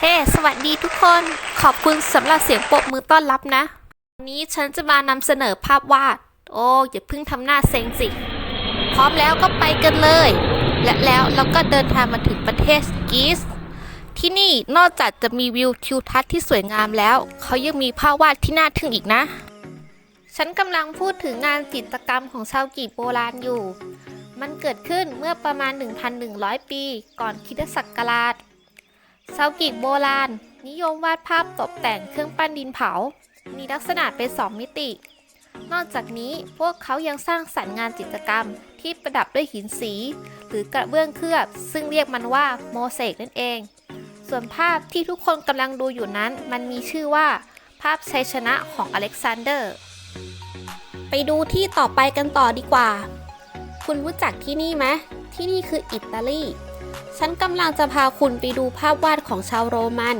เฮ้สวัสดีทุกคน ขอบคุณสำหรับเสียงปรบมือต้อนรับนะ วันนี้ฉันจะมานำเสนอภาพวาด โอ้อย่าเพิ่งทำหน้าเซ็งสิ พร้อมแล้วก็ไปกันเลย และแล้วเราก็เดินทางมาถึงประเทศกรีซที่นี่นอกจากจะมีวิวทิวทัศน์ที่สวยงามแล้ว เขายังมีภาพวาดที่น่าทึ่งอีกนะ ฉันกำลังพูดถึงงานจิตรกรรมของชาวกรีกโบราณอยู่ มันเกิดขึ้นเมื่อประมาณ 1,100 ปี ก่อนคริสตศักราช ชาวกรีกโบราณ นิยมวาดภาพตกแต่งเครื่องปั้นดินเผา มีลักษณะเป็นสองมิติ นอกจากนี้พวกเขายังสร้างสรรค์งานจิตรกรรมที่ประดับด้วยหินสี หรือกระเบื้องเคลือบ ซึ่งเรียกมันว่าโมเสกนั่นเอง ส่วนภาพที่ทุกคนกำลังดูอยู่นั้น มันมีชื่อว่า ภาพชัยชนะของอเล็กซานเดอร์ ไปดูที่ต่อไปกันต่อดีกว่า คุณรู้จักที่นี่ไหมที่นี่คืออิตาลี ฉันกำลังจะพาคุณไปดูภาพวาดของชาวโรมัน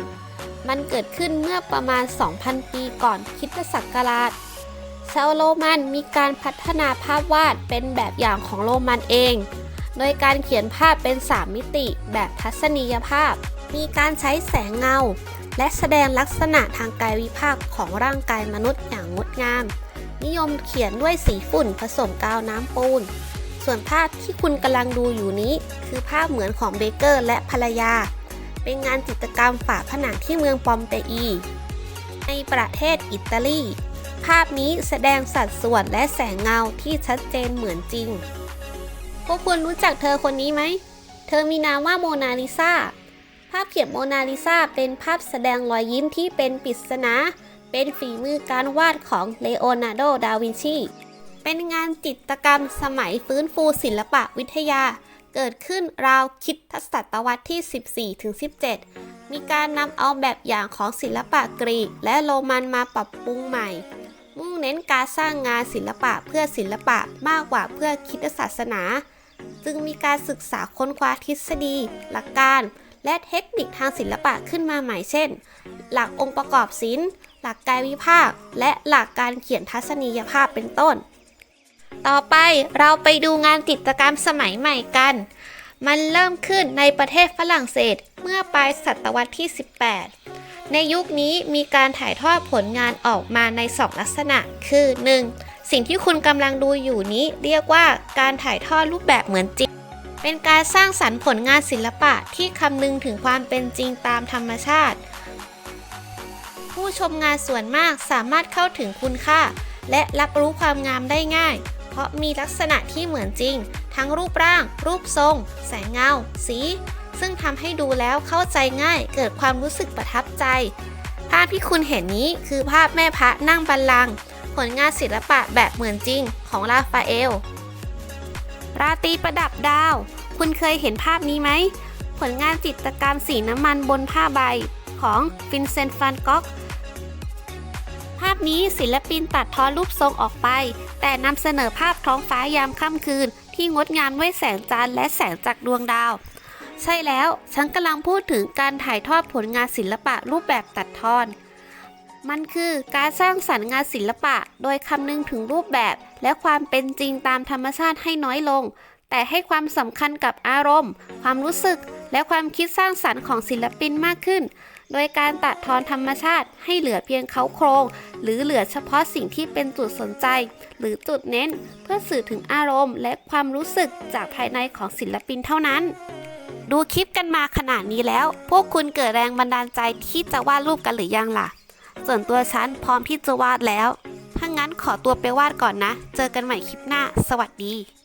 มันเกิดขึ้นเมื่อประมาณ 2,000 ปีก่อนคริสตศักราช ชาวโรมันมีการพัฒนาภาพวาดเป็นแบบอย่างของโรมันเอง โดยการเขียนภาพเป็น 3 มิติแบบทัศนียภาพ มีการใช้แสงเงา และแสดงลักษณะทางกายวิภาคของร่างกายมนุษย์อย่างงดงาม นิยมเขียนด้วยสีฝุ่นผสมกาวน้ำปูน ส่วนภาพที่คุณกำลังดูอยู่นี้ คือภาพเหมือนของเบเกอร์และภรรยา เป็นงานจิตรกรรมฝาผนังที่เมืองปอมเปอี ในประเทศอิตาลี ภาพนี้แสดงสัดส่วนและแสงเงาที่ชัดเจนเหมือนจริง พวกคุณรู้จักเธอคนนี้ไหม เธอมีนามว่าโมนาลิซาภาพเขียนโมนาลิซาเป็นภาพแสดงรอยยิ้มที่เป็นปริศนา เป็นฝีมือการวาดของเลโอนาร์โด ดาวินชี เป็นงานจิตรกรรมสมัยฟื้นฟูศิลปะวิทยา เกิดขึ้นราวคิดทศตวรรษที่ 14-17 มีการนำเอาแบบอย่างของศิลปะกรีกและโรมันมาปรับปรุงใหม่ มุ่งเน้นการสร้างงานศิลปะเพื่อศิลปะมากกว่าเพื่อคิดศาสนา จึงมีการศึกษาค้นคว้าทฤษฎี หลักการ และเทคนิคทางศิลปะขึ้นมาใหม่เช่น หลักองค์ประกอบศิลป์หลักกายวิภาค และหลักการเขียนทัศนียภาพเป็นต้น ต่อไปเราไปดูงานจิตรกรรมสมัยใหม่กัน มันเริ่มขึ้นในประเทศฝรั่งเศสเมื่อปลายศตวรรษที่ 18 ในยุคนี้มีการถ่ายทอดผลงานออกมาใน 2 ลักษณะ คือ 1. สิ่งที่คุณกำลังดูอยู่นี้เรียกว่าการถ่ายทอดรูปแบบเหมือนจริง เป็นการสร้างสรรค์ผลงานศิลปะที่คำนึงถึงความเป็นจริงตามธรรมชาติ ผู้ชมงานส่วนมากสามารถเข้าถึงคุณค่าและรับรู้ความงามได้ง่าย ราะมีลักษณะที่เหมือนจริง ทั้งรูปร่าง รูปทรง แสงเงา สี ซึ่งทำให้ดูแล้วเข้าใจง่าย เกิดความรู้สึกประทับใจ ภาพที่คุณเห็นนี้คือภาพแม่พระนั่งบัลลังก์ผลงานศิลปะแบบเหมือนจริงของราฟาเอล ราตรีประดับดาว คุณเคยเห็นภาพนี้ไหม ผลงานจิตรกรรมสีน้ำมันบนผ้าใบของฟินเซนต์ฟันก๊อก พนี้ศิลปินตัดทอรูปทรงออกไป แต่นำเสนอภาพท้องฟ้ายามค่ำคืน ที่งดงามด้วยแสงจันทร์และแสงจากดวงดาว ใช่แล้ว ฉันกำลังพูดถึงการถ่ายทอดผลงานศิลปะรูปแบบตัดทอนมันคือการสร้างสรรค์งานศิลปะ โดยคำนึงถึงรูปแบบ และความเป็นจริงตามธรรมชาติให้น้อยลง แต่ให้ความสำคัญกับอารมณ์ ความรู้สึก และความคิดสร้างสรรค์ของศิลปินมากขึ้น โดยการตัดทอนธรรมชาติให้เหลือเพียงเขาโครง หรือเหลือเฉพาะสิ่งที่เป็นจุดสนใจ หรือจุดเน้น เพื่อสื่อถึงอารมณ์ และความรู้สึกจากภายในของศิลปินเท่านั้น ดูคลิปกันมาขนาดนี้แล้ว พวกคุณเกิดแรงบันดาลใจที่จะวาดรูปกันหรือยังล่ะ ส่วนตัวฉันพร้อมที่จะวาดแล้วถ้างั้นขอตัวไปวาดก่อนนะ เจอกันใหม่คลิปหน้า สวัสดี